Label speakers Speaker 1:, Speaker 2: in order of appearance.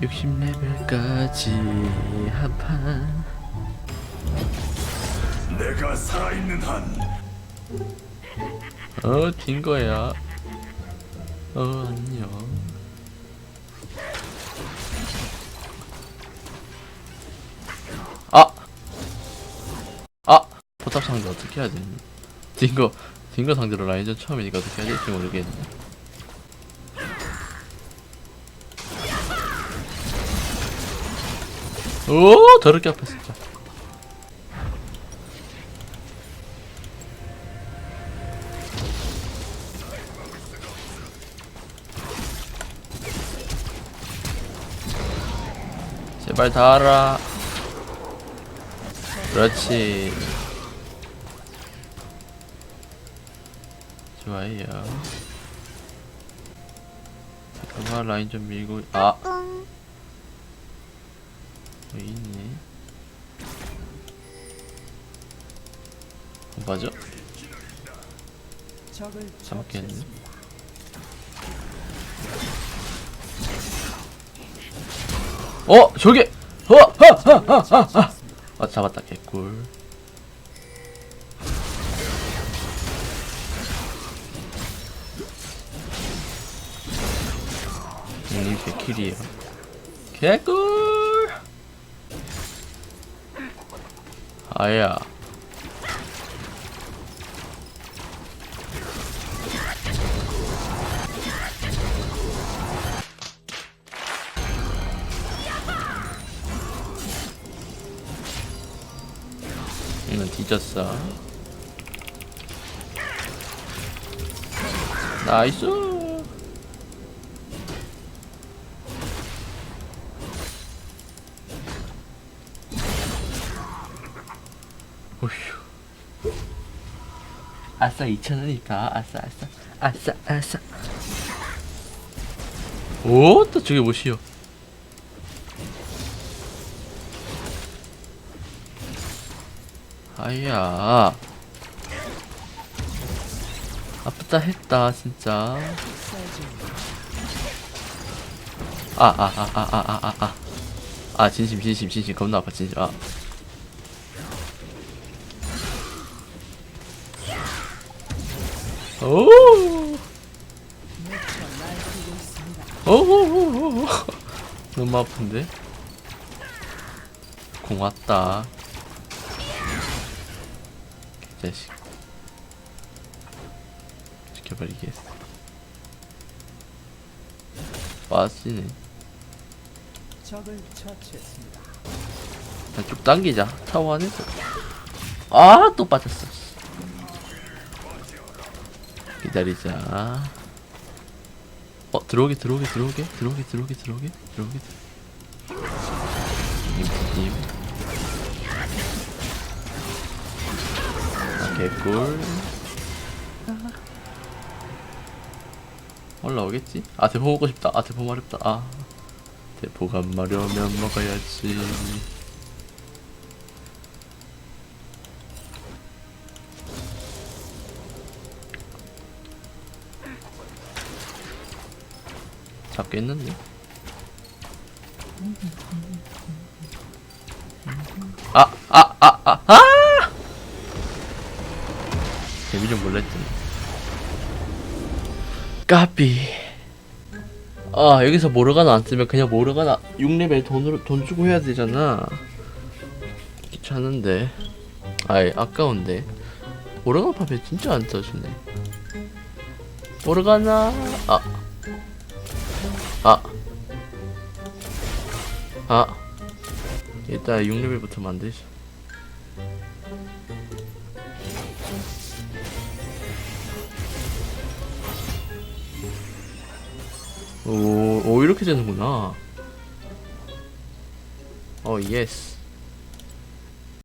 Speaker 1: 60레벨까지 한판
Speaker 2: 내가 살아있는 한
Speaker 1: 어, 진 거야. 어, 안녕. 아! 아! 포탑 상대 어떻게 해야 되니? 딩거, 딩거 상대로 라인전 처음이니까 어떻게 해야 될지 모르겠네. 오! 더럽게 아파, 진짜. 제발 닿아라. 그렇지. 좋아요. 잠깐만 라인 좀 밀고 아 여기. 어, 맞아? 잡겠네. 어 저기 어하하하하 아 잡았다 개꿀 음, 이게 개킬이에요 개꿀 아야. 이건 뒤졌어. 나이스 오휴. 아싸 2,000원이다. 아싸 아싸. 아싸 아싸. 오 또 저게 뭐시여 아야. 아프다 했다 진짜. 아 아 아 아 아 아 아 아. 아 진심 진심 진심. 겁나 아파 진심. 아 오! 오오오오 너무 아픈데? 공 왔다. 자식. 지켜버리겠어. 빠지네.
Speaker 3: 적을 처치했습니다.
Speaker 1: 당기자. 타워 안에서. 아 또 빠졌어 기다리자. 어 들어오게 들어오게 들어오게 들어오게 들어오게 들어오게 들어오게. 님 아, 개꿀. 올라오겠지? 아 대포 먹고 싶다. 아 대포 마렵다. 아 대포 가 마려면 먹어야지 잡겠는데? 아, 아, 아, 아, 아! 재미 좀 몰랐더니. 까비. 아, 여기서 모르가나 안 쓰면 그냥 모르가나 6레벨 돈으로, 돈 주고 해야 되잖아. 귀찮은데. 아이, 아까운데. 모르가나 팝에 진짜 안 써주네. 모르가나, 아. 아. 아. 일단 6레벨부터 만들자. 오, 오 이렇게 되는구나. 어, 예스.